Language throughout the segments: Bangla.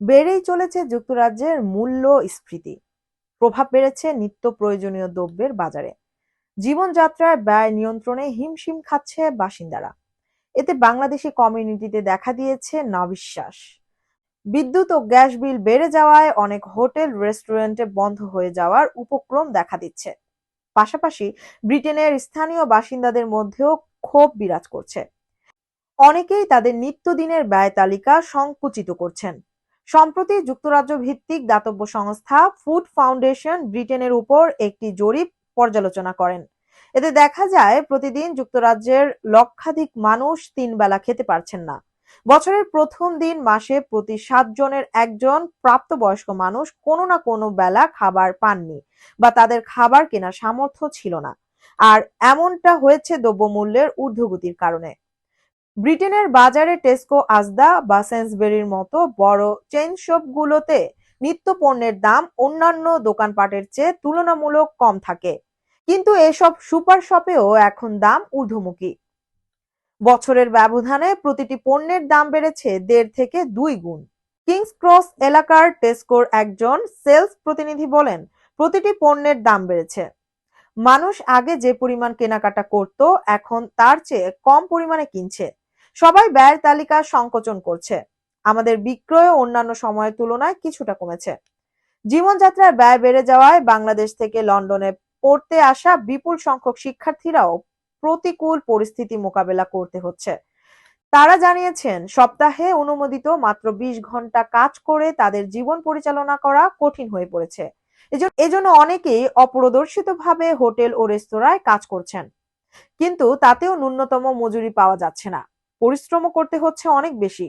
বেড়েই চলেছে যুক্তরাজ্যের মূল্যস্ফীতি। প্রভাব বেড়েছে নিত্য প্রয়োজনীয় দ্রব্যের বাজারে। জীবনযাত্রার ব্যয় নিয়ন্ত্রণে হিমশিম খাচ্ছে বাসিন্দারা। এতে বাংলাদেশি কমিউনিটিতে দেখা দিয়েছে নাবিশ্বাস। বিদ্যুৎ ও গ্যাস বিল বেড়ে যাওয়ায় অনেক হোটেল, রেস্টুরেন্টে বন্ধ হয়ে যাওয়ার উপক্রম দেখা দিচ্ছে। পাশাপাশি ব্রিটেনের স্থানীয় বাসিন্দাদের মধ্যেও ক্ষোভ বিরাজ করছে। অনেকেই তাদের নিত্যদিনের ব্যয় তালিকা সংকুচিত করছেন। সম্প্রতি যুক্তরাজ্য ভিত্তিক দাতব্য সংস্থা ফুড ফাউন্ডেশন ব্রিটেনের উপর একটি জরিপ পর্যালোচনা করেন। এতে দেখা যায়, প্রতিদিন যুক্তরাজ্যের লক্ষাধিক মানুষ তিন বেলা খেতে পারছেন না। বছরের প্রথম দিন মাসে প্রতি সাত জনের একজন প্রাপ্তবয়স্ক মানুষ কোনো না কোনো বেলা খাবার পাননি বা তাদের খাবার কেনার সামর্থ্য ছিল না। আর এমনটা হয়েছে দ্রব্যমূল্যের ঊর্ধ্বগতির কারণে। ব্রিটেনের বাজারে টেস্কো, আজদা বা সেন্সবেরির মতো বড় চেইন শপগুলোতে নিত্য পণ্যের দাম অন্যান্য দোকানপাটের চেয়ে তুলনামূলক কম থাকে। কিন্তু এসব সুপার শপেও এখন দাম ঊর্ধ্বমুখী। বছরের ব্যবধানে প্রতিটি পণ্যের দাম বেড়েছে দেড় থেকে দুই গুণ। কিংস ক্রস এলাকার টেস্কোর একজন সেলস প্রতিনিধি বলেন, প্রতিটি পণ্যের দাম বেড়েছে। মানুষ আগে যে পরিমাণ কেনাকাটা করত, এখন তার চেয়ে কম পরিমাণে কিনছে। সবাই ব্যয়ের তালিকা সংকোচন করছে। আমাদের বিক্রয় অন্যান্য সময়ের তুলনায় কিছুটা কমেছে। জীবনযাত্রার ব্যয় বেড়ে যাওয়ায় বাংলাদেশ থেকে লন্ডনে পড়তে আসা বিপুল সংখ্যক শিক্ষার্থীরাও প্রতিকূল পরিস্থিতি মোকাবেলা করতে হচ্ছে। তারা জানিয়েছেন, সপ্তাহে অনুমোদিত মাত্র বিশ ঘণ্টা কাজ করে তাদের জীবন পরিচালনা করা কঠিন হয়ে পড়েছে। এজন্য অনেকেই অপরদর্শিতভাবে হোটেল ও রেস্তোরাঁয় কাজ করছেন। কিন্তু তাতেও ন্যূনতম মজুরি পাওয়া যাচ্ছে না। পরিশ্রমও করতে হচ্ছে অনেক বেশি।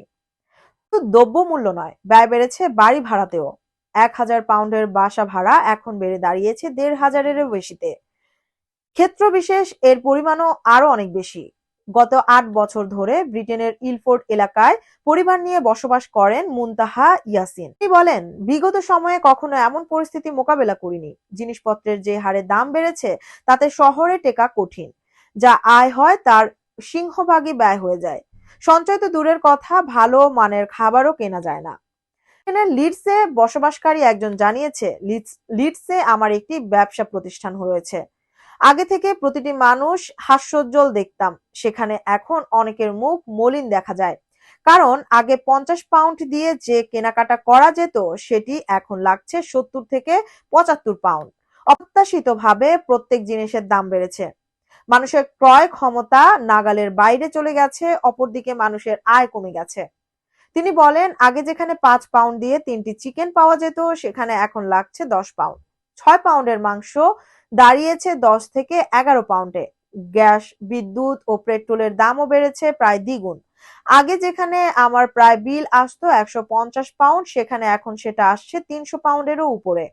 শুধু দ্রব্যমূল্য নয়, ব্যয় বেড়েছে বাড়ি ভাড়াতেও। এক হাজার পাউন্ডের বাসা ভাড়া এখন বেড়ে দাঁড়িয়েছে দেড় হাজারেরও বেশিতে। ক্ষেত্র বিশেষ এর পরিমাণও আরও অনেক বেশি। গত আট বছর ধরে ব্রিটেনের ইলফোর্ড এলাকায় পরিবার নিয়ে বসবাস করেন মুনতাহা ইয়াসিন। তিনি বলেন, বিগত সময়ে কখনো এমন পরিস্থিতি মোকাবেলা করিনি। জিনিসপত্রের যে হারে দাম বেড়েছে, তাতে শহরে টেকা কঠিন। যা আয় হয় তার সিংহভাগই ব্যয় হয়ে যায়। সঞ্চয় তো দূরের কথা, ভালো মানের খাবারও কেনা যায় না। লিডসে বসবাসকারী একজন জানিয়েছে, লিডসে আমার একটি ব্যবসা প্রতিষ্ঠান রয়েছে আগে থেকে প্রতিটি মানুষ হাস্যোজ্জ্বল দেখতাম। সেখানে এখন অনেকের মুখ মলিন দেখা যায়। কারণ আগে পঞ্চাশ পাউন্ড দিয়ে যে কেনাকাটা করা যেত, সেটি এখন লাগছে সত্তর থেকে পঁচাত্তর পাউন্ড। অপ্রত্যাশিতভাবে প্রত্যেক জিনিসের দাম বেড়েছে। মানুষের ক্রয় ক্ষমতা নাগালের বাইরে চলে গেছে, অপরদিকে মানুষের আয় কমে গেছে। তিনি বলেন, আগে যেখানে পাঁচ পাউন্ড দিয়ে তিনটি চিকেন পাওয়া যেত, সেখানে এখন লাগছে দশ পাউন্ড। ছয় পাউন্ডের মাংস দাঁড়িয়েছে দশ থেকে এগারো পাউন্ডে। গ্যাস, বিদ্যুৎ ও পেট্রোলের দামও বেড়েছে প্রায় দ্বিগুণ। আগে যেখানে আমার প্রায় বিল আসতো একশো পঞ্চাশ পাউন্ড, সেখানে এখন সেটা আসছে তিনশো পাউন্ডেরও উপরে।